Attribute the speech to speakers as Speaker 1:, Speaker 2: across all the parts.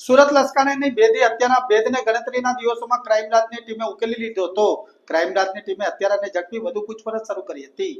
Speaker 1: સુરત લસકાણીની ભેદી હત્યાના ભેદને ગણતરીના દિવસોમાં ક્રાઇમ બ્રાન્ચની ટીમે ઉકેલી લીધો હતો. ક્રાઇમ બ્રાન્ચની ટીમે હત્યારાને ઝડપી વધુ પૂછપરછ શરૂ કરી હતી.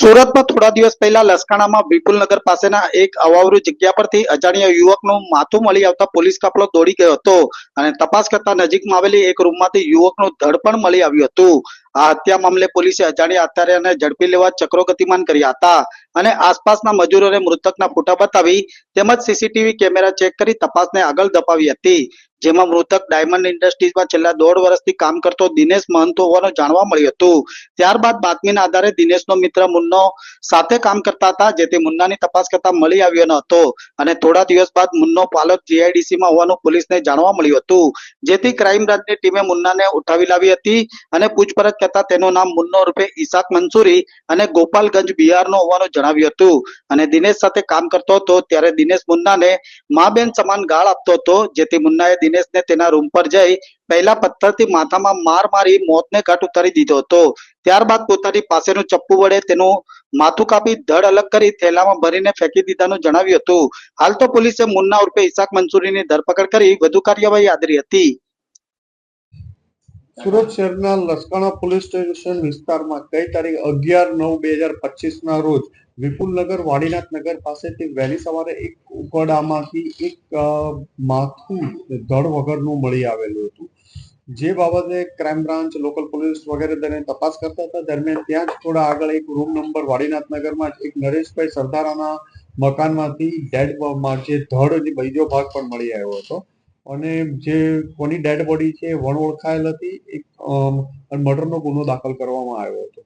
Speaker 1: સુરતમાં થોડા દિવસ પહેલા લસકાણામાં વિપુલનગર પાસેના એક અવાવરૂ જગ્યા પરથી અજાણ્યા યુવકનું માથું મળી આવતા પોલીસ કાફલો દોડી ગયો હતો અને તપાસ કરતા નજીકમાં આવેલી એક રૂમમાંથી યુવકનું ધડ પણ મળી આવ્યું હતું. આ હત્યા મામલે પોલીસે અજાણ્યા હત્યારાને ઝડપી લેવા ચક્રો ગતિમાન કર્યા હતા અને આસપાસના મજૂરોને મૃતકના ફોટા બતાવી તેમજ સીસીટીવી કેમેરા ચેક કરી તપાસને આગળ ધપાવી હતી. જેમાં મૃતક ડાયમંડ ઇન્ડસ્ટ્રીઝમાં છેલ્લા દોઢ વર્ષથી કામ કરતો દિનેશ મહંત હોવાનું જાણવા મળ્યું હતું. ત્યારબાદ બાતમીના આધારે દિનેશનો મિત્ર મુન્નો સાથે કામ કરતા હતા, જેથી મુન્નાની તપાસ કરતા મળી આવ્યો ન હતો અને થોડા દિવસ બાદ મુન્નો પાલક જીઆઈડીસીમાં હોવાનું પોલીસને જાણવા મળ્યું હતું. જેથી ક્રાઇમ બ્રાન્ચની ટીમે મુન્નાને ઉઠાવી લાવી હતી અને પૂછપરછ કરતા તેનું નામ મુન્નો રૂપે ઈસાક મંસૂરી અને ગોપાલગંજ બિહારનો હોવાનું જણાવ્યું હતું. અને દિનેશ સાથે કામ કરતો હતો ત્યારે દિનેશ મુન્નાને મા બેન સમાન ગાળ આપતો હતો. જેથી મુન્નાએ દિનેશને તેના રૂમ પર જઈ પહેલા પથ્થરથી માથામાં માર મારી મોતને ઘાટ ઉતારી દીધો હતો. ત્યારબાદ પોતાની પાસેનું ચપ્પુ વડે તેનું માથું કાપી ધડ અલગ કરી થેલામાં ભરીને ફેંકી દીધાનું જણાવ્યું હતું. હાલ તો પોલીસે મુન્ના ઉર્ફે ઈસાક મંસૂરીની ધરપકડ કરી વધુ કાર્યવાહી આદરી હતી.
Speaker 2: સુરત શહેરના લસકાણા પોલીસ સ્ટેશન વિસ્તારમાં ગઈ તારીખ અગિયાર નવ બે હજાર પચીસ ના રોજ વિપુલનગર વાડીનાથ નગર પાસેથી વહેલી સવારે એક ઉકડામાંથી એક માથું ધડ વગરનું મળી આવેલું હતું. જે બાબતે ક્રાઇમ બ્રાન્ચ, લોકલ પોલીસ વગેરે તેને તપાસ કરતા હતા. દરમિયાન ત્યાં જ થોડા આગળ એક રૂમ નંબર વાડીનાથ નગરમાં એક નરેશભાઈ સરદારાના મકાનમાંથી ડેડ જે ધડ બીજો ભાગ પણ મળી આવ્યો હતો. અને જે કોની ડેડ બોડી છે વણ ઓળખાયેલ હતી, એક મર્ડરનો ગુનો દાખલ કરવામાં આવ્યો હતો.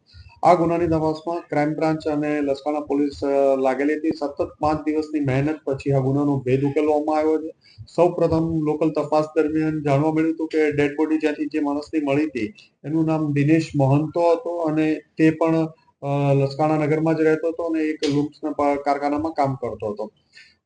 Speaker 2: આ ગુનાની તપાસમાં ક્રાઇમ બ્રાન્ચ અને લસકાણા પોલીસ લાગેલી હતી. સતત પાંચ દિવસની મહેનત પછી આ ગુનાનો ભેદ ઉકેલવામાં આવ્યો છે. સૌ પ્રથમ લોકલ તપાસ દરમિયાન જાણવા મળ્યું હતું કે ડેડ બોડી જ્યાંથી જે માણસની મળી હતી, એનું નામ દિનેશ મહંતો હતો અને તે પણ લસકાણા નગરમાં જ રહેતો હતો અને એક લુમ્સના કારખાનામાં કામ કરતો હતો.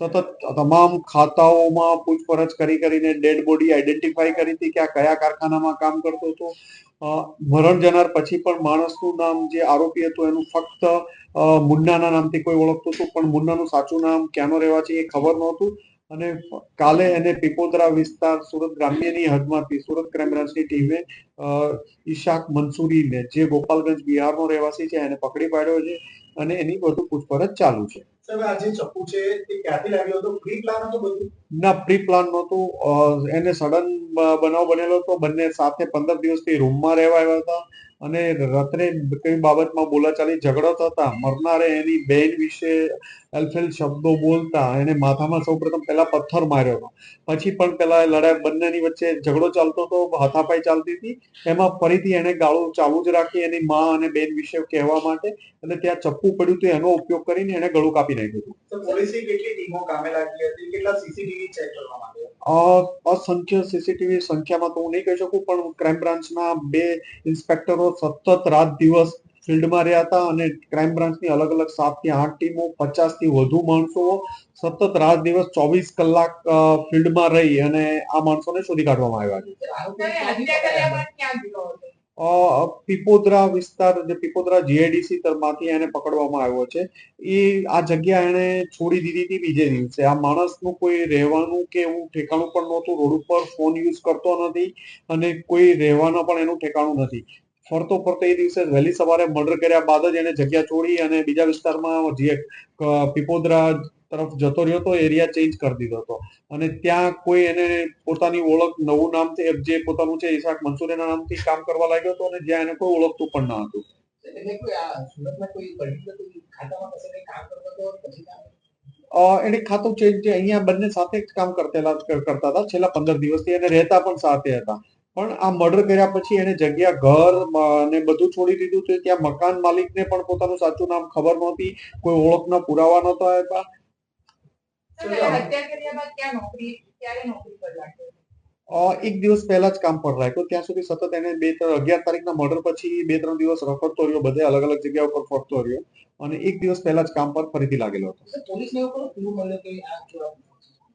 Speaker 2: સતત તમામ ખાતાઓમાં પૂછપરછ કરી કરીને ડેડ બોડી આઈડેન્ટિફાઈ કરી હતી કે આ કયા કારખાનામાં કામ કરતો હતો. મરણ જનાર પછી પણ માણસનું નામ જે આરોપી હતું એનું ફક્ત મુન્નાના નામથી કોઈ ઓળખતું હતું, પણ મુન્નાનું સાચું નામ ક્યાંનો છે એ ખબર નહોતું. અને કાલે એને પીપોદરા વિસ્તાર સુરત ગ્રામ્યની હદમાંથી સુરત ક્રાઇમ બ્રાન્ચની ટીમે ઈશાક મંસૂરીને, જે ગોપાલગંજ બિહારનો રહેવાસી છે, એને પકડી પાડ્યો છે. અને એની બધું પૂછપરછ ચાલુ છે. ના પ્રી પ્લાન નહોતું. એને સડન બનાવ બનેલો હતો. બંને સાથે પંદર દિવસથી રૂમમાં રહેવા આવ્યા હતા. અને રાત્રે કઈ બાબતમાં બોલાચાલી ઝઘડો થતા મરનારે એની બેન વિશે અલફેલ શબ્દો બોલતા એને માથામાં સૌપ્રથમ પહેલા પથ્થર માર્યો હતો. પછી પણ પેલા લડાઈ બંનેની વચ્ચે ઝઘડો ચાલતો હતો હાથાપાઈ ચાલતી હતી. એમાં ફરીથી એને ગાળું ચાલુ જ રાખી એની માં અને બેન વિશે કહેવા માટે અને ત્યાં ચપ્પુ પડ્યું હતું એનો ઉપયોગ કરીને એને ગળું કાપી નાખ્યું હતું.
Speaker 3: પોલીસે કેટલી ટીમો કામે લાગી હતી? કેટલા સીસીટીવી ચેક કરવામાં આવ્યા
Speaker 2: અ, અસંખ્ય સીસીટીવી સંખ્યામાં તો હું નહીં કહી શકું, પણ ક્રાઇમ બ્રાન્ચના બે ઇન્સ્પેક્ટરો સતત રાત દિવસ ફિલ્ડમાં રહ્યા હતા અને ક્રાઇમ બ્રાન્ચની અલગ અલગ સાતથી આઠ ટીમો પચાસથી વધુ માણસો સતત રાત દિવસ ચોવીસ કલાક ફિલ્ડમાં રહી અને આ માણસોને શોધી કાઢવામાં આવ્યા છે. પીપોદરા વિસ્તાર જે પીપોદરા જીઆઈડીસી તરફમાંથી એને પકડવામાં આવ્યો છે, એ આ જગ્યા એને છોડી દીધી હતી બીજે દિવસે. આ માણસનું કોઈ રહેવાનું કે એવું ઠેકાણું પણ નહોતું, રોડ ઉપર ફોન યુઝ કરતો નથી અને કોઈ રહેવાનું પણ એનું ઠેકાણું નથી. ફરતો ફરતો એ દિવસે વહેલી સવારે મર્ડર કર્યા બાદ જ એને જગ્યા છોડી અને બીજા વિસ્તારમાં જે પીપોદરા તરફ જતો રહ્યો હતો એરિયા ચેન્જ કરી દીધો હતો. અને ત્યાં કોઈ એને પોતાની ઓળખ નવું નામ જે પોતાનું છે ઈશાક મંસુરેના નામથી કામ કરવા લાગ્યો હતો અને જ્યાં એને કોઈ ઓળખતું પણ ન હતું.
Speaker 3: કરતો
Speaker 2: એને ખાતું ચેન્જ અહીંયા બંને સાથે જ કામ કરતેલા કરતા હતા. છેલ્લા પંદર દિવસથી એને રહેતા પણ સાથે હતા. પણ આ મર્ડર કર્યા પછી એને જગ્યા ઘર ને બધું છોડી દીધું તો ત્યાં મકાન માલિકને પણ પોતાનું સાચું નામ ખબર નહોતી કોઈ ઓળખના પુરાવા નહોતા આપ્યા.
Speaker 4: સર, પહેલા હત્યા કર્યા બાદ ક્યાં નોકરી ક્યારે નોકરી પર લાગ્યો?
Speaker 2: અ, એક દિવસ પહેલા જ કામ પર રાખ્યો ત્યાં સુધી સતત એને બે અગિયાર તારીખના મર્ડર પછી બે ત્રણ દિવસ રખડતો રહ્યો બધે અલગ અલગ જગ્યા ઉપર ફરતો રહ્યો. અને એક દિવસ પહેલા જ કામ પર ફરીથી લાગેલો હતો.
Speaker 3: પોલીસને એવું કે આ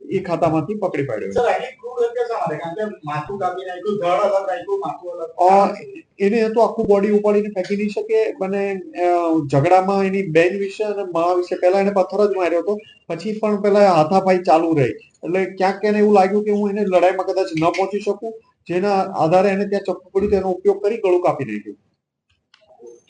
Speaker 2: એ ખાતામાંથી પકડી પાડ્યો. એને તો આખું બોડી ઉપાડીને ફેંકી નહીં શકે. અને ઝઘડામાં એની બેન વિશે અને મા વિશે પહેલા એને પથ્થર જ માર્યો હતો. પછી પણ પેલા હાથાફાઈ ચાલુ રહી. એટલે ક્યાંક એને એવું લાગ્યું કે હું એને લડાઈમાં કદાચ ન પહોંચી શકું. જેના આધારે એને ત્યાં ચપ્પુ પડ્યું તેનો ઉપયોગ કરી ગળું કાપી નાખ્યું.